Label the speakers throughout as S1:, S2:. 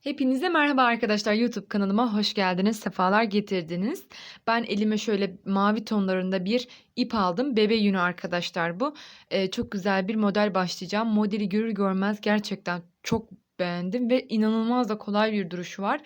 S1: Hepinize merhaba arkadaşlar. YouTube kanalıma hoş geldiniz. Sefalar getirdiniz. Ben elime şöyle mavi tonlarında bir ip aldım. Bebe yünü arkadaşlar bu. Ee, çok güzel bir model başlayacağım. Modeli görür görmez gerçekten çok beğendim ve inanılmaz da kolay bir duruşu var.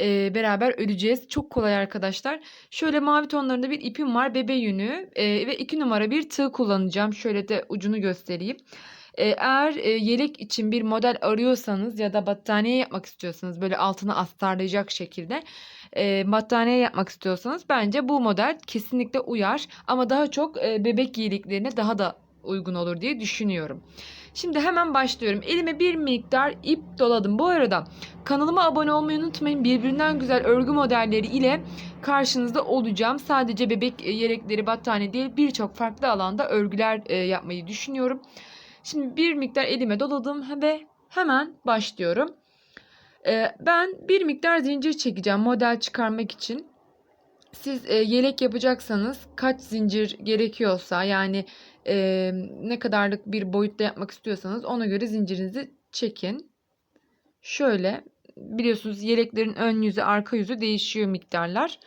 S1: Ee, beraber öreceğiz. Çok kolay arkadaşlar. Şöyle mavi tonlarında bir ipim var. Bebe yünü ee, ve iki numara bir tığ kullanacağım. Şöyle de ucunu göstereyim. Eğer yelek için bir model arıyorsanız ya da battaniye yapmak istiyorsanız böyle altına astarlayacak şekilde battaniye yapmak istiyorsanız bence bu model kesinlikle uyar. Ama daha çok bebek giyiliklerine daha da uygun olur diye düşünüyorum. Şimdi hemen başlıyorum. Elime bir miktar ip doladım. Bu arada kanalıma abone olmayı unutmayın. Birbirinden güzel örgü modelleri ile karşınızda olacağım. Sadece bebek yelekleri, battaniye değil birçok farklı alanda örgüler yapmayı düşünüyorum. Şimdi bir miktar elime doladım ve hemen başlıyorum. Ee, ben bir miktar zincir çekeceğim model çıkarmak için. Siz e, yelek yapacaksanız kaç zincir gerekiyorsa yani e, ne kadarlık bir boyutta yapmak istiyorsanız ona göre zincirinizi çekin. Şöyle biliyorsunuz yeleklerin ön yüzü arka yüzü değişiyor miktarlar.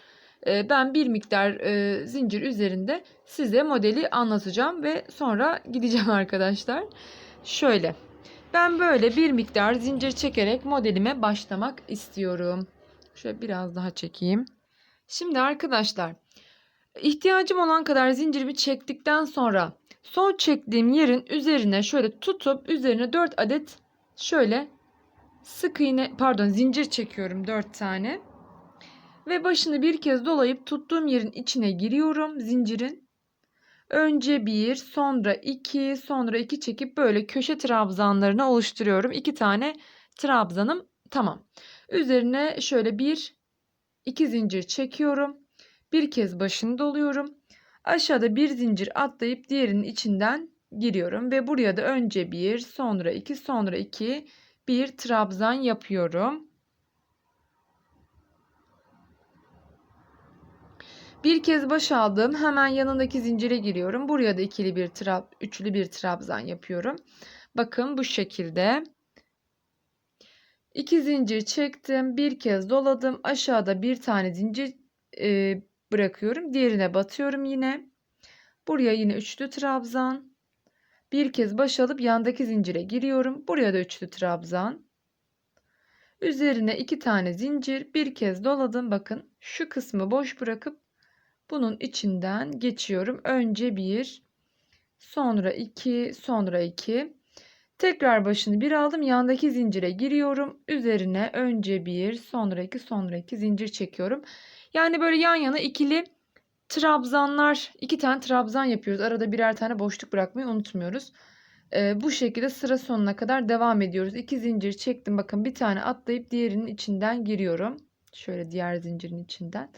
S1: E, ben bir miktar e, zincir üzerinde size modeli anlatacağım ve sonra gideceğim arkadaşlar. Şöyle ben böyle bir miktar zincir çekerek modelime başlamak istiyorum. Şöyle biraz daha çekeyim. Şimdi arkadaşlar ihtiyacım olan kadar zincirimi çektikten sonra son çektiğim yerin üzerine şöyle tutup üzerine 4 adet şöyle sık iğne pardon zincir çekiyorum 4 tane. Ve başını bir kez dolayıp tuttuğum yerin içine giriyorum zincirin. Önce bir, sonra iki, sonra iki çekip böyle köşe trabzanlarını oluşturuyorum. İki tane trabzanım tamam. Üzerine şöyle bir, iki zincir çekiyorum. Bir kez başını doluyorum. Aşağıda bir zincir atlayıp diğerinin içinden giriyorum ve buraya da önce bir, sonra iki, sonra iki bir trabzan yapıyorum. Bir kez baş aldım. Hemen yanındaki zincire giriyorum. Buraya da ikili bir trab, üçlü bir trabzan yapıyorum. Bakın bu şekilde. İki zincir çektim. Bir kez doladım. Aşağıda bir tane zincir e, bırakıyorum. Diğerine batıyorum yine. Buraya yine üçlü trabzan. Bir kez baş alıp yandaki zincire giriyorum. Buraya da üçlü trabzan. Üzerine iki tane zincir. Bir kez doladım. Bakın şu kısmı boş bırakıp bunun içinden geçiyorum. Önce bir, sonra iki, sonra iki. Tekrar başını bir aldım. Yandaki zincire giriyorum. Üzerine önce bir, sonra iki, sonra iki zincir çekiyorum. Yani böyle yan yana ikili trabzanlar, iki tane trabzan yapıyoruz. Arada birer tane boşluk bırakmayı unutmuyoruz. Ee, bu şekilde sıra sonuna kadar devam ediyoruz. İki zincir çektim. Bakın bir tane atlayıp diğerinin içinden giriyorum. Şöyle diğer zincirin içinden.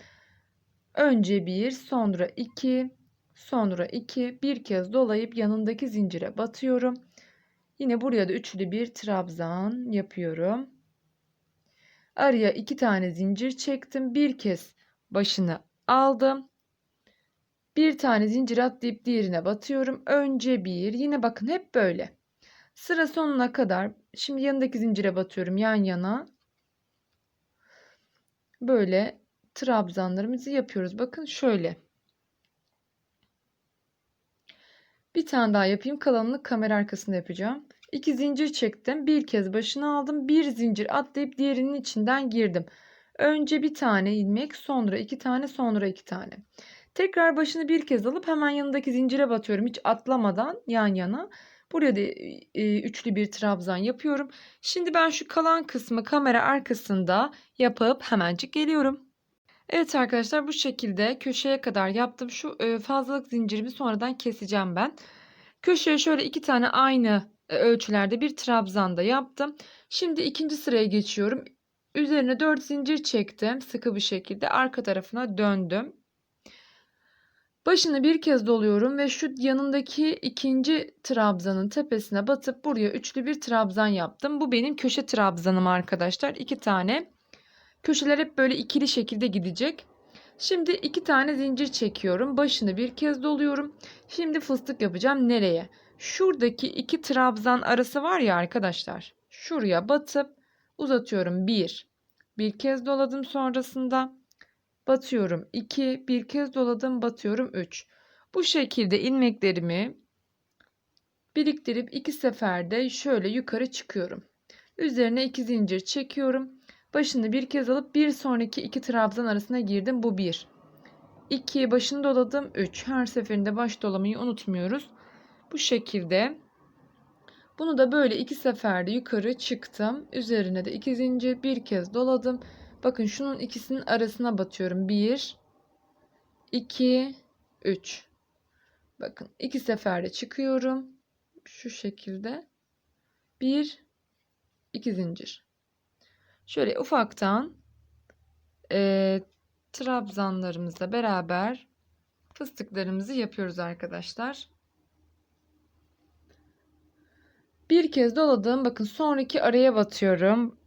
S1: Önce bir, sonra iki, sonra iki. Bir kez dolayıp yanındaki zincire batıyorum. Yine buraya da üçlü bir trabzan yapıyorum. Araya iki tane zincir çektim. Bir kez başını aldım. Bir tane zincir atlayıp diğerine batıyorum. Önce bir. Yine bakın hep böyle. Sıra sonuna kadar. Şimdi yanındaki zincire batıyorum yan yana. Böyle trabzanlarımızı yapıyoruz. Bakın şöyle. Bir tane daha yapayım. Kalanını kamera arkasında yapacağım. İki zincir çektim. Bir kez başını aldım. Bir zincir atlayıp diğerinin içinden girdim. Önce bir tane ilmek, sonra iki tane, sonra iki tane. Tekrar başını bir kez alıp hemen yanındaki zincire batıyorum. Hiç atlamadan yan yana. Buraya da e, üçlü bir trabzan yapıyorum. Şimdi ben şu kalan kısmı kamera arkasında yapıp hemencik geliyorum. Evet arkadaşlar bu şekilde köşeye kadar yaptım. Şu fazlalık zincirimi sonradan keseceğim ben. Köşeye şöyle iki tane aynı e, ölçülerde bir trabzan da yaptım. Şimdi ikinci sıraya geçiyorum. Üzerine 4 zincir çektim. Sıkı bir şekilde arka tarafına döndüm. Başını bir kez doluyorum ve şu yanındaki ikinci trabzanın tepesine batıp buraya üçlü bir trabzan yaptım. Bu benim köşe trabzanım arkadaşlar. İki tane. Köşeler hep böyle ikili şekilde gidecek. Şimdi iki tane zincir çekiyorum. Başını bir kez doluyorum. Şimdi fıstık yapacağım. Nereye? Şuradaki iki trabzan arası var ya arkadaşlar. Şuraya batıp Uzatıyorum 1. Bir kez doladım sonrasında batıyorum 2. Bir kez doladım batıyorum 3. Bu şekilde ilmeklerimi biriktirip iki seferde şöyle yukarı çıkıyorum. Üzerine iki zincir çekiyorum. Başını bir kez alıp bir sonraki iki trabzan arasına girdim. Bu 1. 2 başını doladım 3. Her seferinde baş dolamayı unutmuyoruz. Bu şekilde bunu da böyle iki seferde yukarı çıktım. Üzerine de iki zincir bir kez doladım. Bakın şunun ikisinin arasına batıyorum. 1 2 3 Bakın iki seferde çıkıyorum. Şu şekilde. 1 2 zincir. Şöyle ufaktan e, trabzanlarımızla beraber fıstıklarımızı yapıyoruz arkadaşlar. Bir kez doladım. Bakın sonraki araya batıyorum.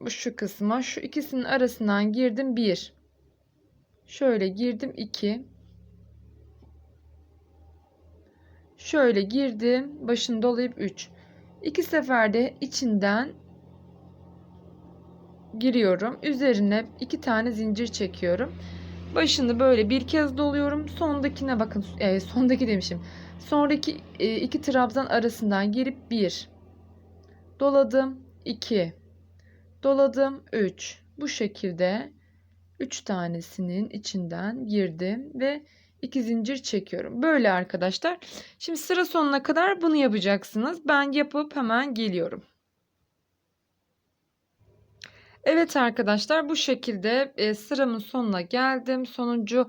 S1: Bu şu kısma. Şu ikisinin arasından girdim. 1. Şöyle girdim. 2. Şöyle girdim. Başını dolayıp 3. İki seferde içinden giriyorum. Üzerine iki tane zincir çekiyorum. Başını böyle bir kez doluyorum. Sondakine bakın. E, sondaki demişim. Sonraki e, iki trabzan arasından girip bir doladım. 2 doladım. 3 bu şekilde 3 tanesinin içinden girdim ve 2 zincir çekiyorum. Böyle arkadaşlar. Şimdi sıra sonuna kadar bunu yapacaksınız. Ben yapıp hemen geliyorum. Evet arkadaşlar bu şekilde e, sıramın sonuna geldim. Sonuncu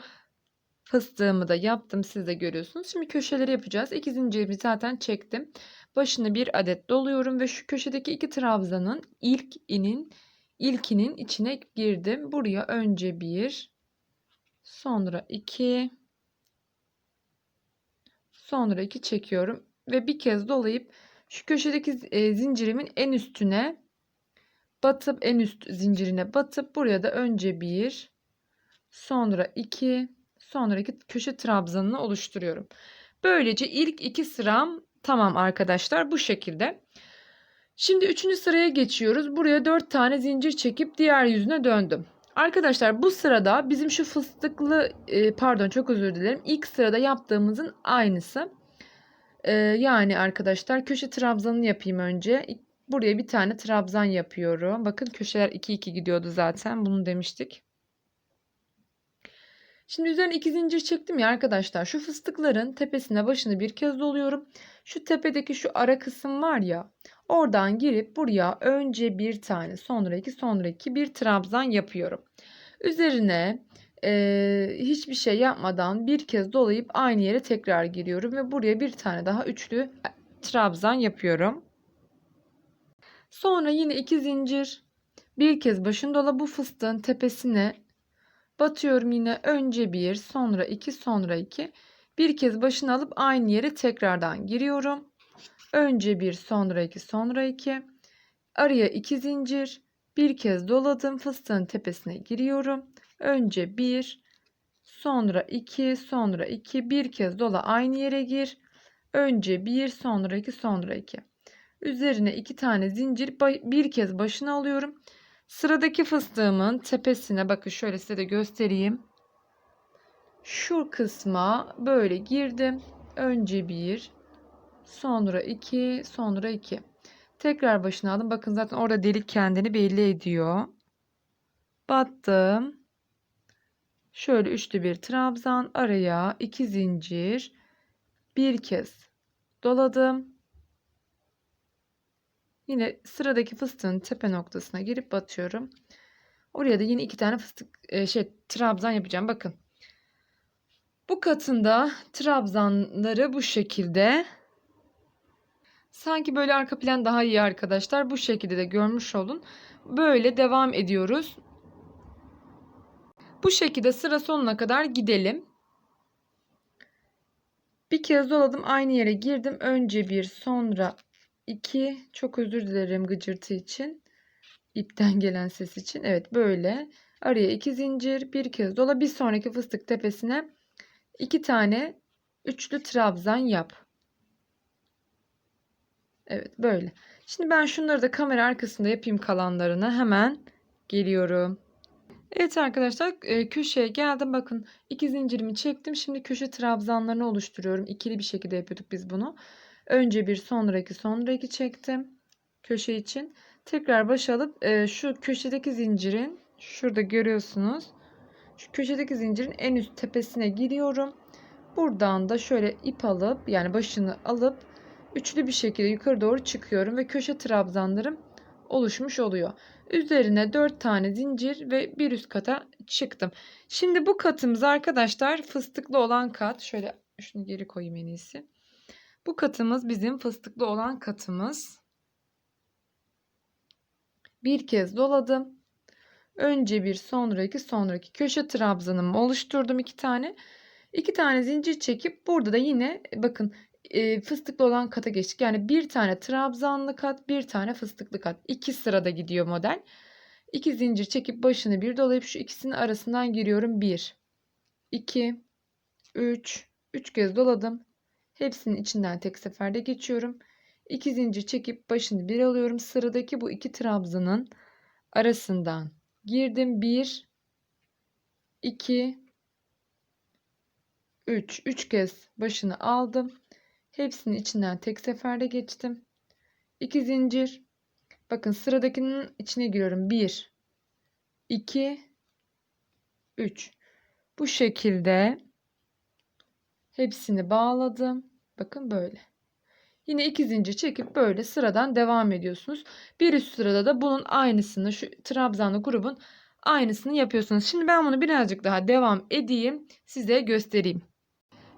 S1: fıstığımı da yaptım. Siz de görüyorsunuz. Şimdi köşeleri yapacağız. İki zincirimi zaten çektim. Başını bir adet doluyorum ve şu köşedeki iki trabzanın ilk inin ilkinin içine girdim. Buraya önce bir, sonra iki, sonra iki çekiyorum ve bir kez dolayıp şu köşedeki e, zincirimin en üstüne batıp en üst zincirine batıp buraya da önce bir, sonra iki, sonraki köşe trabzanını oluşturuyorum. Böylece ilk iki sıram tamam arkadaşlar bu şekilde. Şimdi üçüncü sıraya geçiyoruz. Buraya dört tane zincir çekip diğer yüzüne döndüm. Arkadaşlar bu sırada bizim şu fıstıklı e, pardon çok özür dilerim. İlk sırada yaptığımızın aynısı. E, yani arkadaşlar köşe trabzanını yapayım önce. Buraya bir tane trabzan yapıyorum. Bakın köşeler 2 2 gidiyordu zaten. Bunu demiştik. Şimdi üzerine iki zincir çektim ya arkadaşlar. Şu fıstıkların tepesine başını bir kez doluyorum. Şu tepedeki şu ara kısım var ya. Oradan girip buraya önce bir tane sonra iki sonra iki bir trabzan yapıyorum. Üzerine e, hiçbir şey yapmadan bir kez dolayıp aynı yere tekrar giriyorum. Ve buraya bir tane daha üçlü trabzan yapıyorum. Sonra yine iki zincir bir kez başını dola bu fıstığın tepesine Batıyorum yine önce bir, sonra iki, sonra iki. Bir kez başını alıp aynı yere tekrardan giriyorum. Önce bir, sonra iki, sonra iki. Araya iki zincir. Bir kez doladım. Fıstığın tepesine giriyorum. Önce bir, sonra iki, sonra iki. Bir kez dola aynı yere gir. Önce bir, sonra iki, sonra iki. Üzerine iki tane zincir bir kez başına alıyorum. Sıradaki fıstığımın tepesine bakın şöyle size de göstereyim. Şu kısma böyle girdim. Önce bir, sonra iki, sonra iki. Tekrar başına aldım. Bakın zaten orada delik kendini belli ediyor. Battım. Şöyle üçlü bir trabzan araya iki zincir bir kez doladım. Yine sıradaki fıstığın tepe noktasına girip batıyorum. Oraya da yine iki tane fıstık e, şey trabzan yapacağım. Bakın. Bu katında trabzanları bu şekilde sanki böyle arka plan daha iyi arkadaşlar. Bu şekilde de görmüş olun. Böyle devam ediyoruz. Bu şekilde sıra sonuna kadar gidelim. Bir kez doladım aynı yere girdim. Önce bir sonra 2 çok özür dilerim gıcırtı için. ipten gelen ses için. Evet böyle. Araya 2 zincir bir kez dola bir sonraki fıstık tepesine 2 tane üçlü trabzan yap. Evet böyle. Şimdi ben şunları da kamera arkasında yapayım kalanlarını. Hemen geliyorum. Evet arkadaşlar e, köşeye geldim. Bakın iki zincirimi çektim. Şimdi köşe trabzanlarını oluşturuyorum. İkili bir şekilde yapıyorduk biz bunu. Önce bir sonra iki sonra iki çektim. Köşe için. Tekrar başa alıp e, şu köşedeki zincirin şurada görüyorsunuz. Şu köşedeki zincirin en üst tepesine giriyorum. Buradan da şöyle ip alıp yani başını alıp üçlü bir şekilde yukarı doğru çıkıyorum ve köşe trabzanlarım oluşmuş oluyor. Üzerine 4 tane zincir ve bir üst kata çıktım. Şimdi bu katımız arkadaşlar fıstıklı olan kat. Şöyle şunu geri koyayım en iyisi. Bu katımız bizim fıstıklı olan katımız. Bir kez doladım. Önce bir sonra iki sonra iki köşe trabzanımı oluşturdum iki tane. İki tane zincir çekip burada da yine bakın e, fıstıklı olan kata geçtik. Yani bir tane trabzanlı kat, bir tane fıstıklı kat. İki sırada gidiyor model. İki zincir çekip başını bir dolayıp şu ikisinin arasından giriyorum. Bir, iki, üç, üç kez doladım. Hepsinin içinden tek seferde geçiyorum. İki zincir çekip başını bir alıyorum. Sıradaki bu iki trabzanın arasından girdim. Bir, iki, üç. Üç kez başını aldım. Hepsinin içinden tek seferde geçtim. 2 zincir. Bakın sıradakinin içine giriyorum. 1 2 3 Bu şekilde hepsini bağladım. Bakın böyle. Yine iki zincir çekip böyle sıradan devam ediyorsunuz. Bir üst sırada da bunun aynısını şu trabzanlı grubun aynısını yapıyorsunuz. Şimdi ben bunu birazcık daha devam edeyim. Size göstereyim.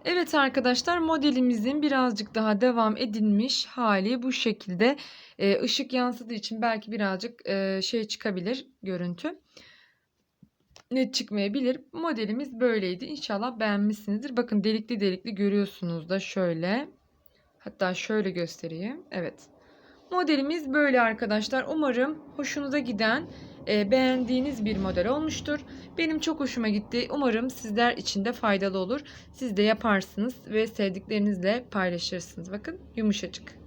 S1: Evet arkadaşlar modelimizin birazcık daha devam edilmiş hali bu şekilde. Ee, ışık yansıdığı için belki birazcık e, şey çıkabilir görüntü. Net çıkmayabilir. Modelimiz böyleydi. İnşallah beğenmişsinizdir. Bakın delikli delikli görüyorsunuz da şöyle. Hatta şöyle göstereyim. Evet. Modelimiz böyle arkadaşlar. Umarım hoşunuza giden, e, beğendiğiniz bir model olmuştur. Benim çok hoşuma gitti. Umarım sizler için de faydalı olur. Siz de yaparsınız ve sevdiklerinizle paylaşırsınız. Bakın yumuşacık.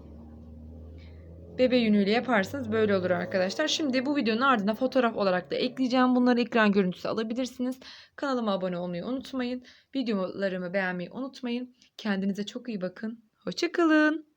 S1: Bebe yünüyle yaparsanız böyle olur arkadaşlar. Şimdi bu videonun ardına fotoğraf olarak da ekleyeceğim. Bunları ekran görüntüsü alabilirsiniz. Kanalıma abone olmayı unutmayın. Videolarımı beğenmeyi unutmayın. Kendinize çok iyi bakın. Hoşçakalın.